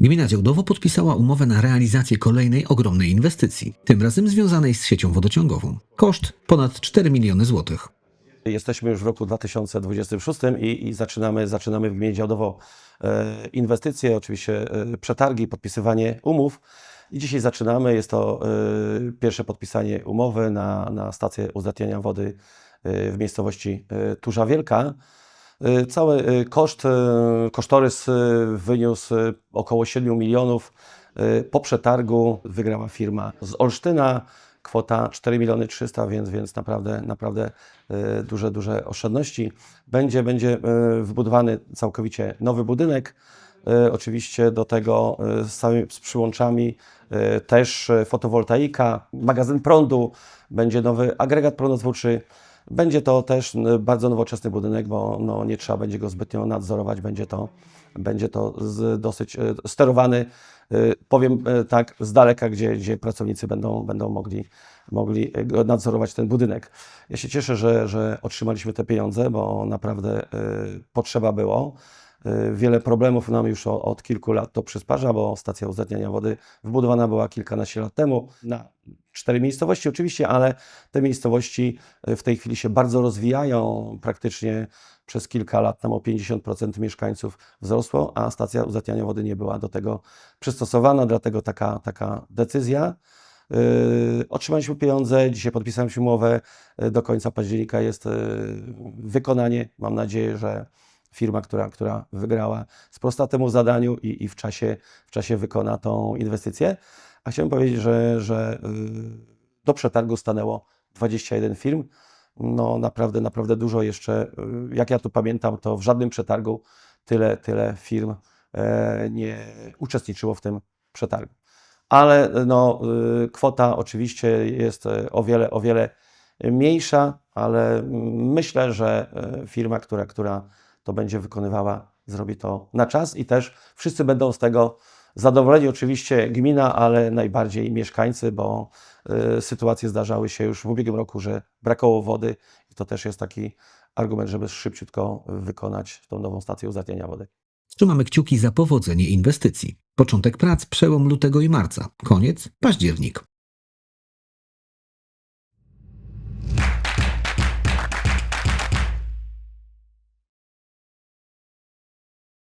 Gmina Działdowo podpisała umowę na realizację kolejnej ogromnej inwestycji, tym razem związanej z siecią wodociągową. Koszt ponad 4 miliony złotych. Jesteśmy już w roku 2026 i, i zaczynamy, zaczynamy w gminie Działdowo e, inwestycje, oczywiście e, przetargi, podpisywanie umów. I dzisiaj zaczynamy. Jest to e, pierwsze podpisanie umowy na, na stację uzdatniania wody e, w miejscowości e, Turza Wielka. E, Cały e, koszt, e, kosztorys wyniósł około 7 milionów. Po przetargu wygrała firma z Olsztyna. Kwota 4 miliony 300, więc, więc naprawdę, naprawdę duże, duże oszczędności. Będzie, będzie wybudowany całkowicie nowy budynek. Oczywiście do tego z, przyłączami też fotowoltaika, magazyn prądu, będzie nowy agregat prądotwórczy. Będzie to też bardzo nowoczesny budynek, bo no, nie trzeba będzie go zbytnio nadzorować. Będzie to, będzie to dosyć e, sterowany, e, powiem e, tak, z daleka, gdzie, gdzie pracownicy będą, będą mogli, mogli nadzorować ten budynek. Ja się cieszę, że, że otrzymaliśmy te pieniądze, bo naprawdę potrzeba było. Wiele problemów nam już od kilku lat to przysparza, bo stacja uzdatniania wody wbudowana była kilkanaście lat temu na cztery miejscowości oczywiście, ale te miejscowości e, w tej chwili się bardzo rozwijają. Praktycznie przez kilka lat tam o 50% mieszkańców wzrosło, a stacja uzdatniania wody nie była do tego przystosowana, dlatego taka, taka decyzja. Yy, Otrzymaliśmy pieniądze, dzisiaj podpisałem umowę, yy, do końca października jest yy, wykonanie. Mam nadzieję, że firma, która, która wygrała, sprosta temu zadaniu i, i w, czasie, w czasie wykona tą inwestycję. A chciałem powiedzieć, że, że yy, do przetargu stanęło 21 firm. No naprawdę, naprawdę dużo jeszcze. yy, Jak ja tu pamiętam, to w żadnym przetargu tyle, tyle firm e, nie uczestniczyło w tym przetargu. Ale no, y, kwota oczywiście jest e, o wiele, o wiele mniejsza, ale mm, myślę, że e, firma, która, która to będzie wykonywała, zrobi to na czas i też wszyscy będą z tego zadowoleni. Oczywiście gmina, ale najbardziej mieszkańcy, bo e, sytuacje zdarzały się już w ubiegłym roku, że brakowało wody i to też jest taki argument, żeby szybciutko wykonać tą nową stację uzdatniania wody. Trzymamy kciuki za powodzenie inwestycji. Początek prac przełom lutego i marca, koniec październik.